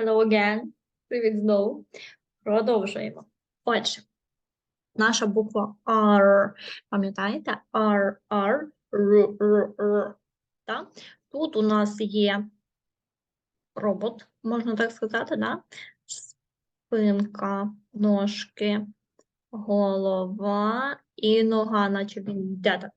Hello again. Привіт знову. Продовжуємо. Отже, наша буква R. Пам'ятаєте? R, R, R, R, R. Так? Тут у нас є робот, можна так сказати, да? Спинка, ножки, голова і нога, наче він йде так.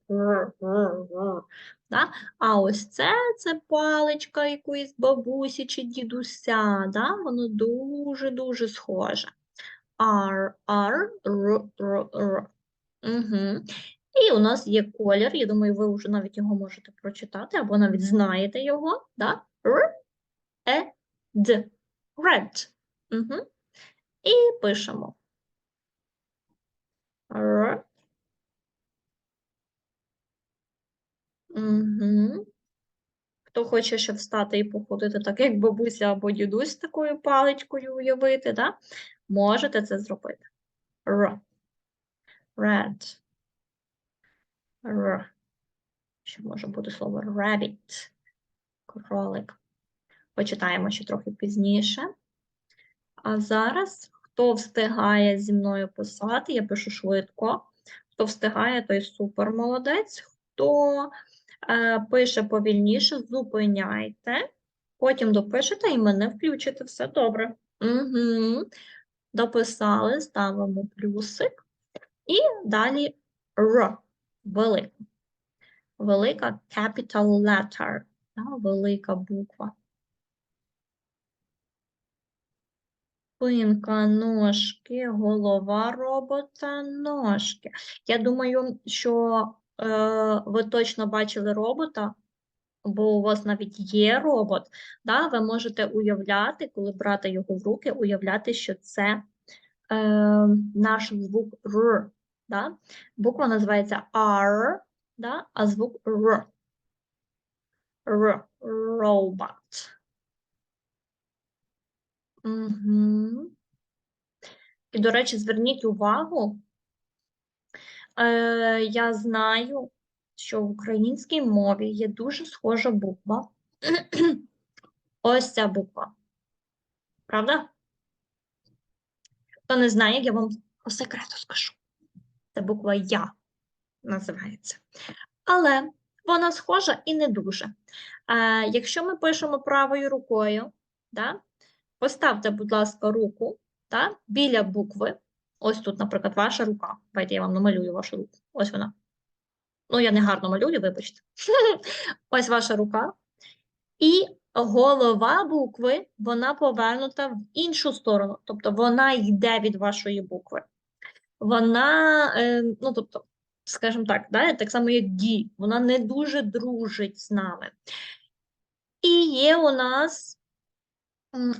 Р, р, р. Да? А ось це, це паличка якоїсь бабусі чи дідуся, да? Воно дуже-дуже схоже. R, R, R, R, R. Угу. І у нас є колір, я думаю, ви вже навіть його можете прочитати, або навіть знаєте його, да? R, E, D. Red. Угу. І пишемо. R. Угу. Хто хоче ще встати і походити так, як бабуся або дідусь такою паличкою уявити, да? можете це зробити. R. Red. R. Ще може бути слово rabbit. Кролик. Почитаємо ще трохи пізніше. А зараз, хто встигає зі мною писати, я пишу швидко. Хто встигає, той супер молодець. Хто пише повільніше, зупиняйте, потім допишете і мене включите. Все добре. Угу. Дописали, ставимо плюсик. І далі Р. Велика. Велика capital letter. Да, велика буква. Спинка, ножки, голова робота, ножки. Я думаю, що е, ви точно бачили робота, бо у вас навіть є робот. Да? Ви можете уявляти, коли брати його в руки, уявляти, що це е, наш звук Р. Да? Буква називається R, да? а звук Р. Р. Robot. Угу. І, до речі, зверніть увагу, е, я знаю, що в українській мові є дуже схожа буква. Ось ця буква. Правда? Хто не знає, я вам по секрету скажу. Це буква Я називається. Але вона схожа і не дуже. Е, якщо ми пишемо правою рукою, да, Поставте, будь ласка, руку так, біля букви. Ось тут, наприклад, ваша рука. Давайте я вам намалюю вашу руку. Ось вона. Ну, я не гарно малюю, вибачте. Ось ваша рука. І голова букви, вона повернута в іншу сторону. Тобто вона йде від вашої букви. Вона, е, ну, тобто, скажімо так, да, так само, як ді, вона не дуже дружить з нами. І є у нас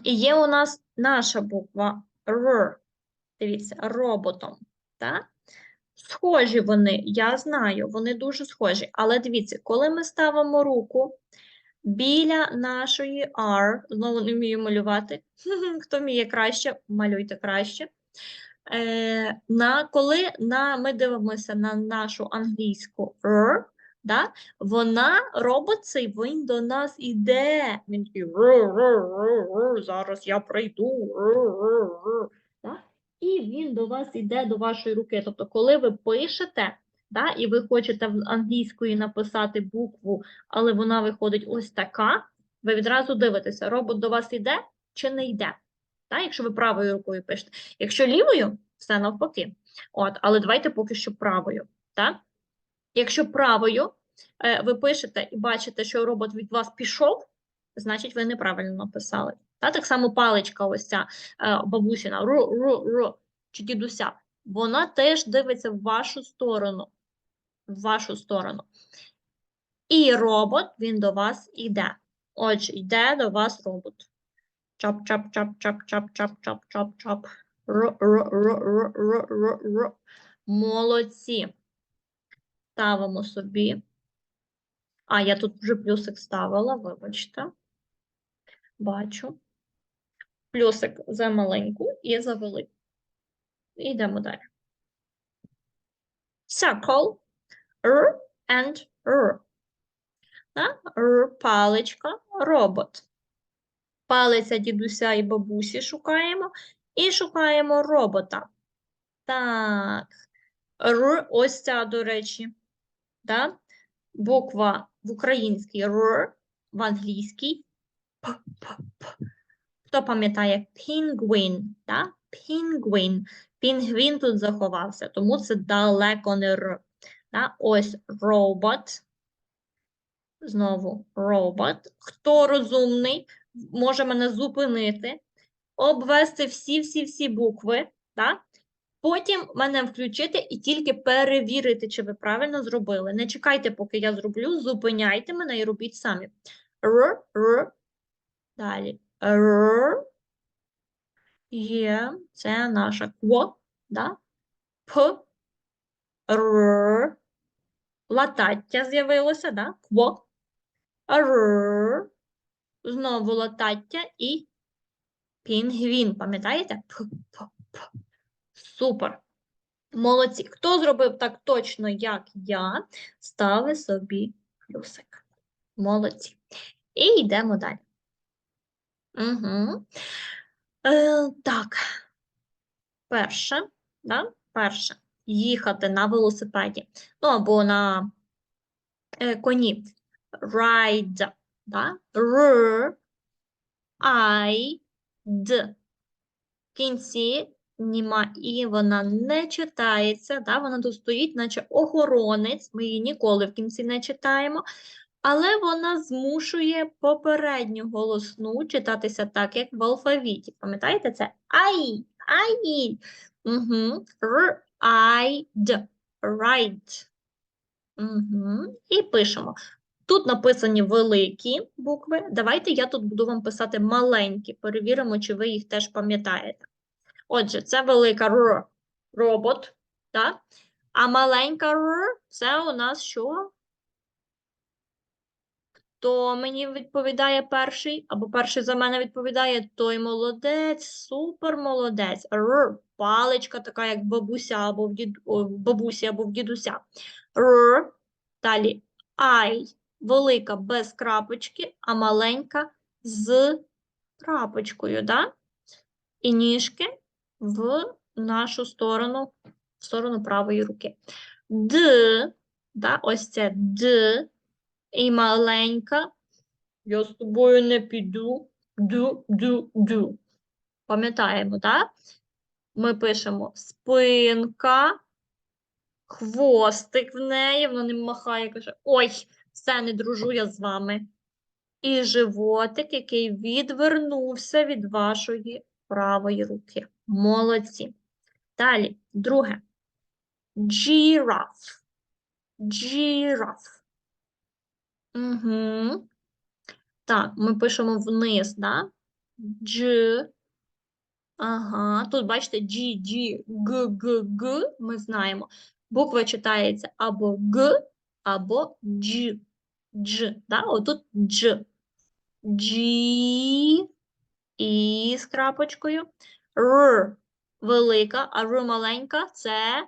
і є у нас наша буква Р. Дивіться, роботом. Так? Схожі вони, я знаю, вони дуже схожі. Але дивіться, коли ми ставимо руку біля нашої R, знову не вмію малювати. Хто вміє краще, малюйте краще. Е, на, Коли на, ми дивимося на нашу англійську R, да? Вона робот цей, він до нас іде. Він такий зараз я прийду. Да? І він до вас іде до вашої руки. Тобто, коли ви пишете, да, і ви хочете в англійської написати букву, але вона виходить ось така, ви відразу дивитеся, робот до вас іде чи не йде. Да? Якщо ви правою рукою пишете. Якщо лівою, все навпаки. От, Але давайте поки що правою. Так? Якщо правою е, ви пишете і бачите, що робот від вас пішов, значить ви неправильно написали. Та так само паличка, ось ця е, бабусіна, ру, ру, ру, чи дідуся, вона теж дивиться в вашу сторону. В вашу сторону. І робот, він до вас йде. Отже, йде до вас робот. Чап-чап-чап-чап-чап-чап-чап-чап-чап. Р-р-р-р-р-р-р. Молодці. Ставимо собі. А, я тут вже плюсик ставила, вибачте. Бачу. Плюсик за маленьку і за велику. Йдемо далі. Circle, R and R. Да? R, паличка, робот. Палиця дідуся і бабусі шукаємо. І шукаємо робота. Так. Р, ось ця, до речі. Да? Буква в українській Р, в англійській П, П, П. Хто пам'ятає пінгвін? Да? Пінгвін. Пінгвін тут заховався, тому це далеко не Р. Да? Ось робот. Знову робот. Хто розумний, може мене зупинити, обвести всі-всі-всі букви, да? потім мене включити і тільки перевірити, чи ви правильно зробили. Не чекайте, поки я зроблю, зупиняйте мене і робіть самі. Р, Р. Далі. Р. Є. Це наша кво, да? П. Р. Латаття з'явилося, да? Кво. Р. Знову латаття і пінгвін. Пам'ятаєте? П, п, п. Супер. Молодці. Хто зробив так точно, як я, стави собі плюсик. Молодці. І йдемо далі. Угу. Е, так. Перше, да? Перше. Їхати на велосипеді. Ну, або на е, коні. Ride. Да? R, I, D. В кінці нема і вона не читається, да? вона тут стоїть, наче охоронець, ми її ніколи в кінці не читаємо, але вона змушує попередню голосну читатися так, як в алфавіті. Пам'ятаєте це? Ай, ай. Угу. Р, I, Д. Right. Угу. І пишемо. Тут написані великі букви. Давайте я тут буду вам писати маленькі. Перевіримо, чи ви їх теж пам'ятаєте. Отже, це велика Р робот, так? А маленька Р це у нас що? Хто мені відповідає перший, або перший за мене відповідає, той молодець, супер молодець. Паличка така, як бабуся або в дід... о, бабусі або в дідуся. Р, далі I, велика без крапочки, а маленька з крапочкою, да? І ніжки в нашу сторону, в сторону правої руки. Д, да, ось це Д, і маленька. Я з тобою не піду. Ду, ду, ду. Пам'ятаємо, так? Ми пишемо спинка, хвостик в неї, вона не махає, каже: Ой, все, не дружу я з вами. І животик, який відвернувся від вашої правої руки. Молодці. Далі, друге. Giraffe. Giraffe. Угу. Так, ми пишемо вниз, да? Дж. Ага, тут бачите, G, G, Г, Г, Г, ми знаємо. Буква читається або Г, або Дж. Дж, да? Отут Дж. G і з крапочкою. Р велика, а Р маленька це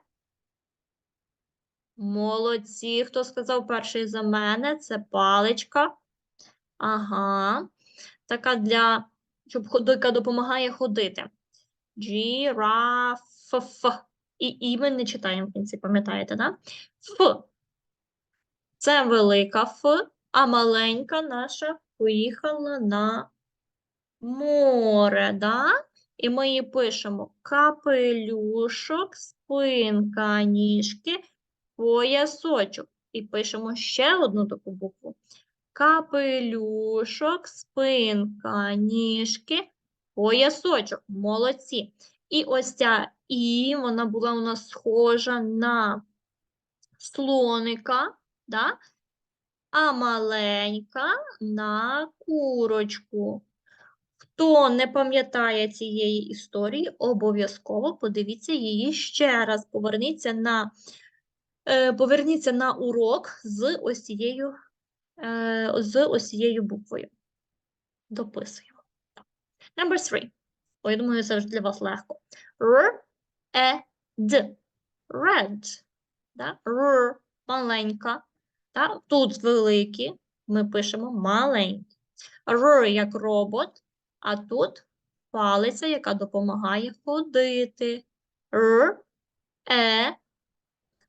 молодці. Хто сказав перший за мене? Це паличка. Ага. Така для, щоб ход- яка допомагає ходити. Жираф. І, і ми не читаємо в кінці, пам'ятаєте, да? Ф. Це велика Ф, а маленька наша поїхала на море, да? І ми її пишемо капелюшок, спинка, ніжки, поясочок. І пишемо ще одну таку букву. Капелюшок, спинка, ніжки, поясочок. Молодці. І ось ця І, вона була у нас схожа на слоника, да? а маленька на курочку. Хто не пам'ятає цієї історії, обов'язково подивіться її ще раз. Поверніться на, поверніться на урок з ось е, з ось буквою. Дописуємо. Number three. О, я думаю, це вже для вас легко. Р, е, д. Red. Да? Р, маленька. Да? Тут великі, ми пишемо маленькі. Р як робот, А тут палиця, яка допомагає ходити. Р, Е.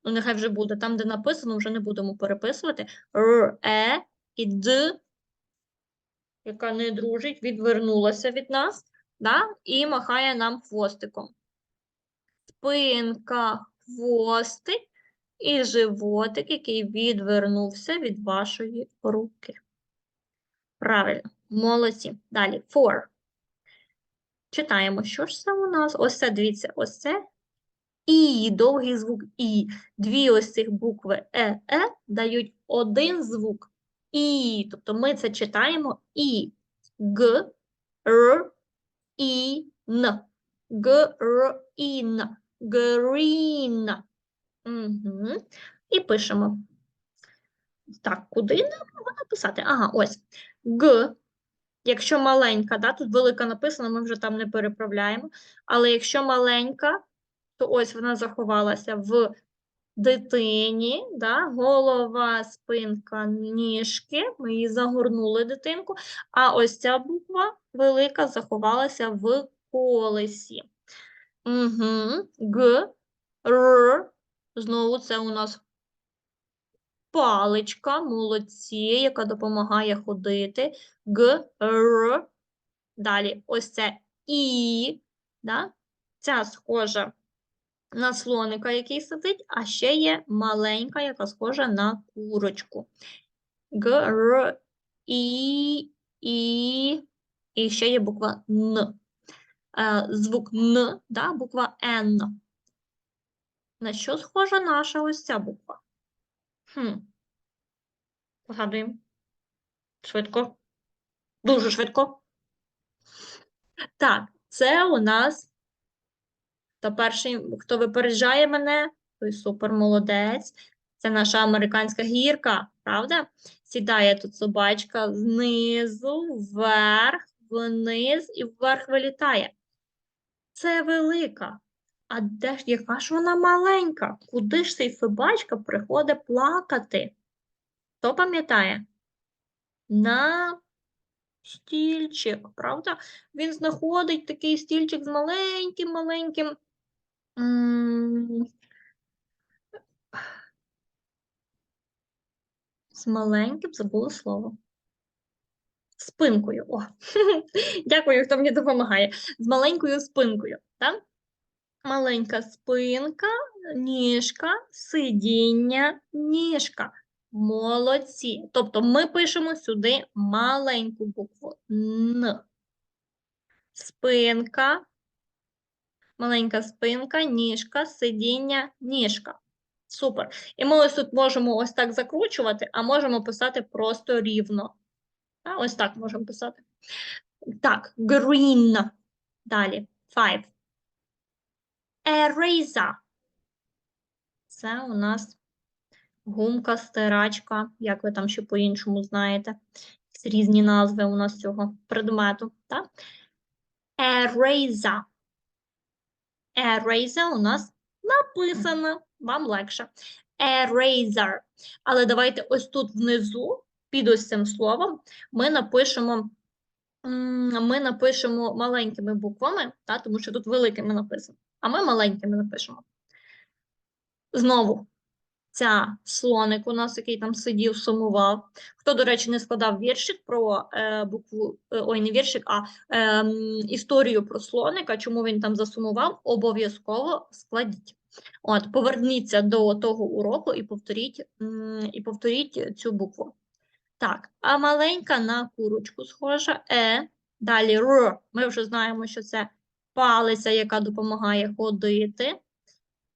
Ну, нехай вже буде. Там, де написано, вже не будемо переписувати. Р, Е і Д, яка не дружить, відвернулася від нас, да? і махає нам хвостиком. Спинка, хвостик і животик, який відвернувся від вашої руки. Правильно, молодці. Далі, four. Читаємо, що ж це у нас? Ось це, дивіться, ось це І, довгий звук І. Дві ось цих букви Е, Е дають один звук І. Тобто ми це читаємо І. Г, Р, І, Н. Г, Р, І, Н. Green. Угу. І пишемо. Так, куди нам написати? Ага, ось. Г. Якщо маленька, да, тут велика написано, ми вже там не переправляємо. Але якщо маленька, то ось вона заховалася в дитині, да, голова, спинка, ніжки. Ми її загорнули дитинку. А ось ця буква велика заховалася в колесі. Угу. Г, Р. Знову це у нас паличка, молодці, яка допомагає ходити. Г, Р. Далі ось це І. Да? Ця схожа на слоника, який сидить, а ще є маленька, яка схожа на курочку. Г, Р, І, І. І ще є буква Н. Е, Звук Н, да? буква Н. На що схожа наша ось ця буква? Хм. Погадуємо. Швидко. Дуже швидко. Так, це у нас. Хто перший, хто випереджає мене, той супер молодець. Це наша американська гірка, правда? Сідає тут собачка знизу, вверх, вниз і вверх вилітає. Це велика. А де ж яка ж вона маленька? Куди ж цей собачка приходить плакати? Хто пам'ятає? На стільчик, правда? Він знаходить такий стільчик з маленьким-маленьким. З маленьким забула слово. Спинкою. О, дякую, хто мені допомагає. З маленькою спинкою. Так? Маленька спинка, ніжка, сидіння, ніжка. Молодці. Тобто ми пишемо сюди маленьку букву Н. Спинка, маленька спинка, ніжка, сидіння, ніжка. Супер. І ми ось тут можемо ось так закручувати, а можемо писати просто рівно. Та, Ось так можемо писати. Так, green. Далі. Five. Eraser. Це у нас гумка, стирачка, як ви там ще по-іншому знаєте. Різні назви у нас цього предмету. Так? Eraser. Eraser у нас написано, вам легше. Eraser. Але давайте ось тут внизу, під ось цим словом, ми напишемо, ми напишемо маленькими буквами, та, тому що тут великими написано, а ми маленькими напишемо. Знову, ця слоник у нас, який там сидів, сумував. Хто, до речі, не складав віршик про е, букву, е, ой, не віршик, а е, історію про слоника, чому він там засумував, обов'язково складіть. От, поверніться до того уроку і повторіть, і повторіть цю букву. Так, а маленька на курочку схожа, е, далі р. Ми вже знаємо, що це палиця, яка допомагає ходити.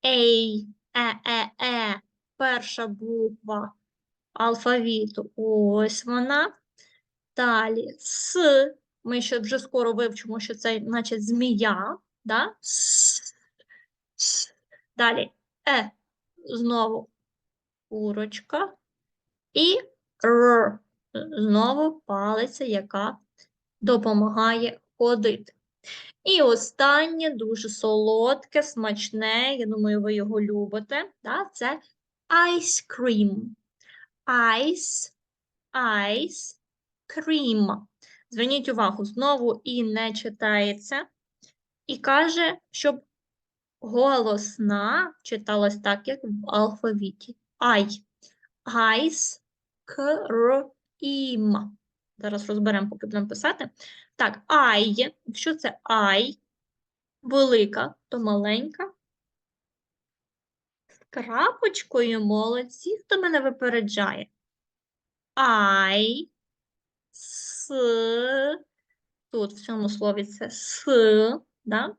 Ей, е, е, е, перша буква алфавіту. Ось вона. Далі с. Ми ще вже скоро вивчимо, що це, значить, змія. Да? С, с. Далі е. Знову курочка. І р. Знову палиця, яка допомагає ходити. І останнє дуже солодке, смачне, я думаю, ви його любите. Да? Це ice cream. Ice, ice cream. Зверніть увагу, знову і не читається, і каже, щоб голосна читалась так, як в алфавіті. Ай. Айс, крім. Зараз розберемо, поки будемо писати. Так, ай. Що це ай? Велика, то маленька. Крапочкою молодці, хто мене випереджає? Ай, с, тут в цьому слові це с, да?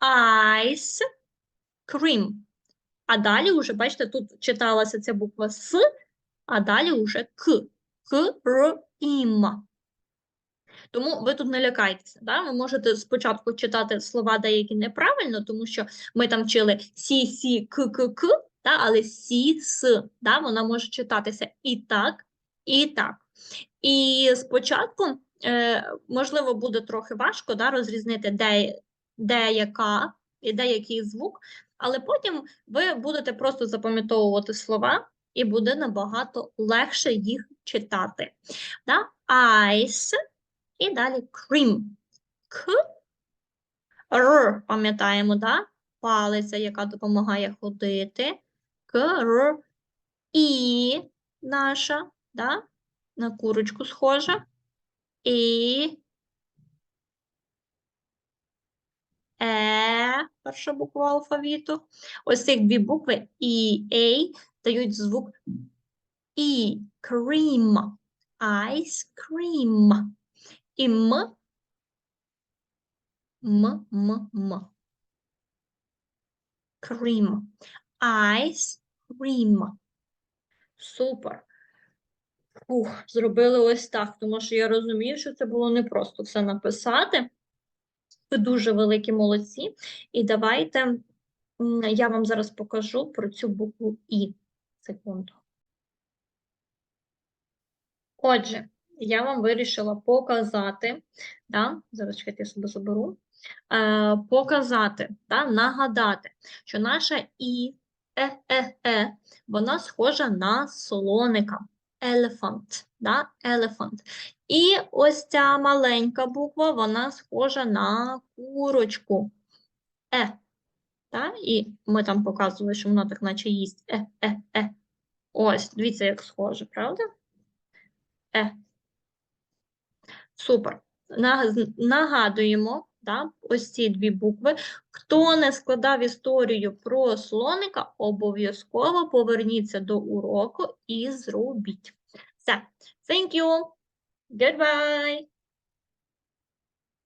Ice cream. А далі вже, бачите, тут читалася ця буква С, а далі вже К. Крім. Тому ви тут не лякайтеся. Да? Ви можете спочатку читати слова деякі неправильно, тому що ми там вчили сі, сі, к, к, к, да? але сі, с. Да? Вона може читатися і так, і так. І спочатку, е, можливо, буде трохи важко да, розрізнити, де, яка і де який звук, але потім ви будете просто запам'ятовувати слова, і буде набагато легше їх читати. Да? Ice і далі cream. К, Р, пам'ятаємо, да? Палиця, яка допомагає ходити. К, Р, І наша, да? на курочку схожа. І Е, перша буква алфавіту. Ось цих дві букви І, А дають звук І. Cream. Ice cream. І М. М, М, М. Cream. Ice cream. Супер. Ух, зробили ось так, тому що я розумію, що це було непросто все написати. Ви дуже великі молодці. І давайте я вам зараз покажу про цю букву І. Секунду. Отже, я вам вирішила показати, да, зараз чекайте, я себе заберу, е, показати, да, нагадати, що наша І, е, е, е, вона схожа на слоника. Elephant, да, elephant. І ось ця маленька буква, вона схожа на курочку. Е. Та? І ми там показували, що вона так наче їсть. Е, е, е. Ось, дивіться, як схоже, правда? Е. Супер. Нагадуємо, да, ось ці дві букви. Хто не складав історію про слоника, обов'язково поверніться до уроку і зробіть. Все. Thank you. Goodbye.